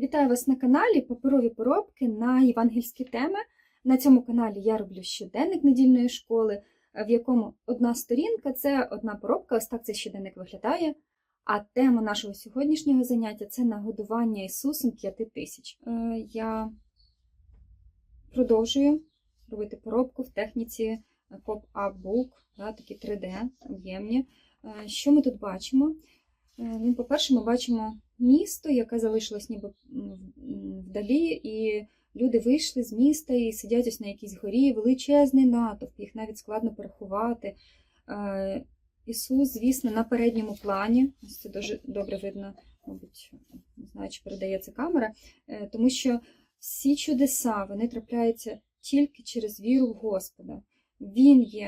Вітаю вас на каналі Паперові поробки на євангельські теми. На цьому каналі я роблю щоденник недільної школи, в якому одна сторінка це одна поробка, ось так цей щоденник виглядає. А тема нашого сьогоднішнього заняття це нагодування Ісусом п'яти тисяч. Е, Я продовжую робити поробку в техніці Pop-Up Book, такі 3D об'ємні. Е, Що ми тут бачимо? Е, Ну, по-перше, ми бачимо місто, яке залишилось ніби вдалі, і люди вийшли з міста і сидять ось на якійсь горі, величезний натовп, їх навіть складно порахувати. Е, Ісус, звісно, на передньому плані. Ось це дуже добре видно, мабуть, не знаю, чи передає це камера, е, тому що всі чудеса вони трапляються тільки через віру в Господа. Він є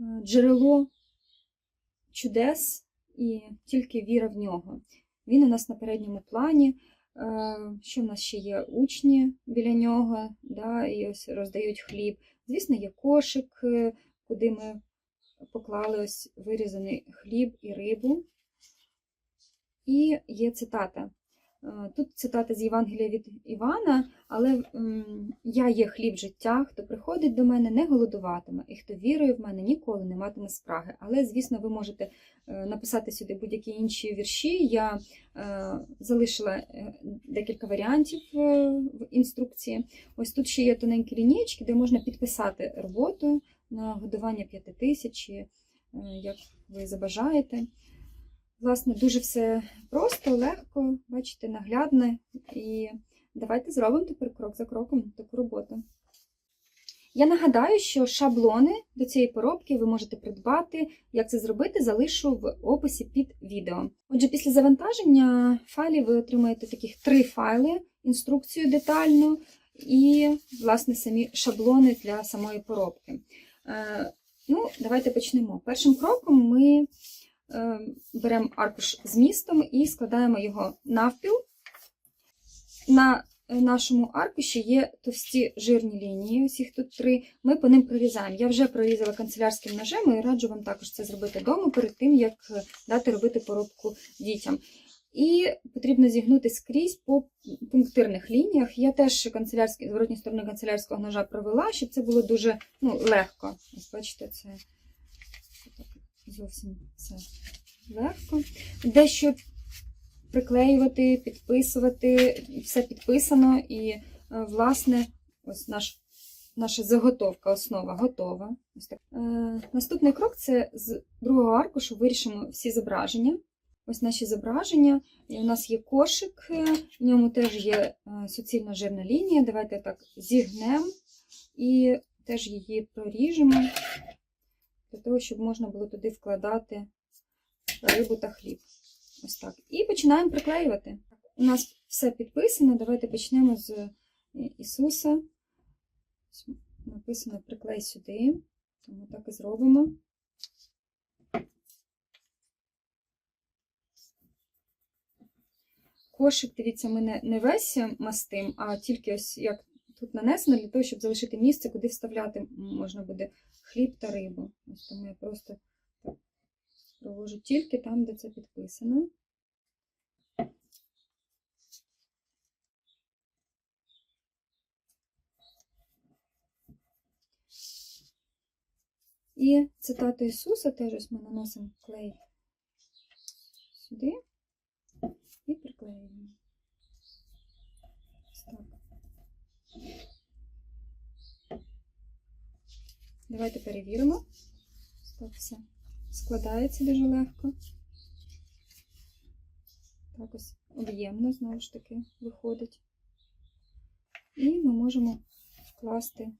е, джерело чудес і тільки віра в нього. Він у нас на передньому плані. Е, Що в нас ще є? Учні біля нього, да, і ось роздають хліб. Звісно, є кошик, е, куди ми поклали ось вирізаний хліб і рибу. І є цитата. Е, Тут цитата з Євангелія від Івана, але я є хліб життя, хто приходить до мене, не голодуватиме, і хто вірує в мене, ніколи не матиме спраги. Але, звісно, ви можете е, написати сюди будь-які інші вірші. Я е, залишила декілька варіантів в інструкції. Ось тут ще є тоненькі лінієчки, де можна підписати роботу на годування п'яти тисяч, чи, е, як ви забажаєте. Власне, дуже все просто, легко, бачите, наглядне. І давайте зробимо тепер крок за кроком таку роботу. Я нагадаю, що шаблони до цієї поробки ви можете придбати. Як це зробити, залишу в описі під відео. Отже, після завантаження файлів ви отримаєте таких три файли: інструкцію детальну і, власне, самі шаблони для самої поробки. Е, Ну, давайте почнемо. Першим кроком ми беремо аркуш з містом і складаємо його навпіл. На нашому аркуші є товсті жирні лінії, їх тут три. Ми по ним прорізаємо. Я вже прорізала канцелярським ножем і раджу вам також це зробити вдома перед тим, як е, дати робити поробку дітям. І потрібно зігнути скрізь по пунктирних лініях. Я теж зворотні сторони канцелярського ножа провела, щоб це було дуже ну, легко. Ось бачите, це так, зовсім все легко. Дещо приклеювати, підписувати, все підписано, і, е, власне, ось наш, наша заготовка, основа готова. Ось так. Е, наступний крок це з другого аркушу вирішимо всі зображення. Ось наші зображення. І у нас є кошик, е, в ньому теж є е, суцільна жирна лінія. Давайте так зігнемо і теж її проріжемо, для того, щоб можна було туди вкладати рибу та хліб. Ось так. І починаємо приклеювати. У нас все підписано. Давайте почнемо з е, Ісуса. Написано приклей сюди. Тому так і зробимо. Кошик, дивіться, ми не весь мастим, а тільки ось як тут нанесено, для того, щоб залишити місце, куди вставляти можна буде хліб та рибу. Ось тому я просто провожу тільки там, де це підписано. І цитату Ісуса теж ось ми наносимо клей сюди і приклеюємо. Ось так. Давайте перевіримо. Так все складається дуже легко. Так ось об'ємно, знову ж таки, виходить. І ми можемо вкласти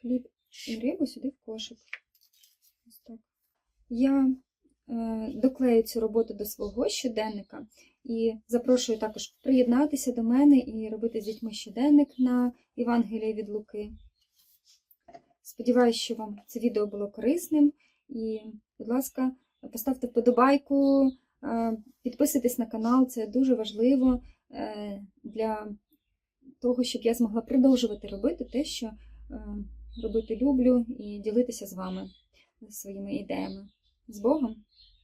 хліб і рибу сюди в кошик. Ось так. Я доклею цю роботу до свого щоденника і запрошую також приєднатися до мене і робити з дітьми щоденник на Євангелія від Луки. Сподіваюсь, що вам це відео було корисним. І, будь ласка, поставте вподобайку, е, підписуйтесь на канал, це дуже важливо е, для того, щоб я змогла продовжувати робити те, що е, робити люблю, і ділитися з вами своїми ідеями. З Богом!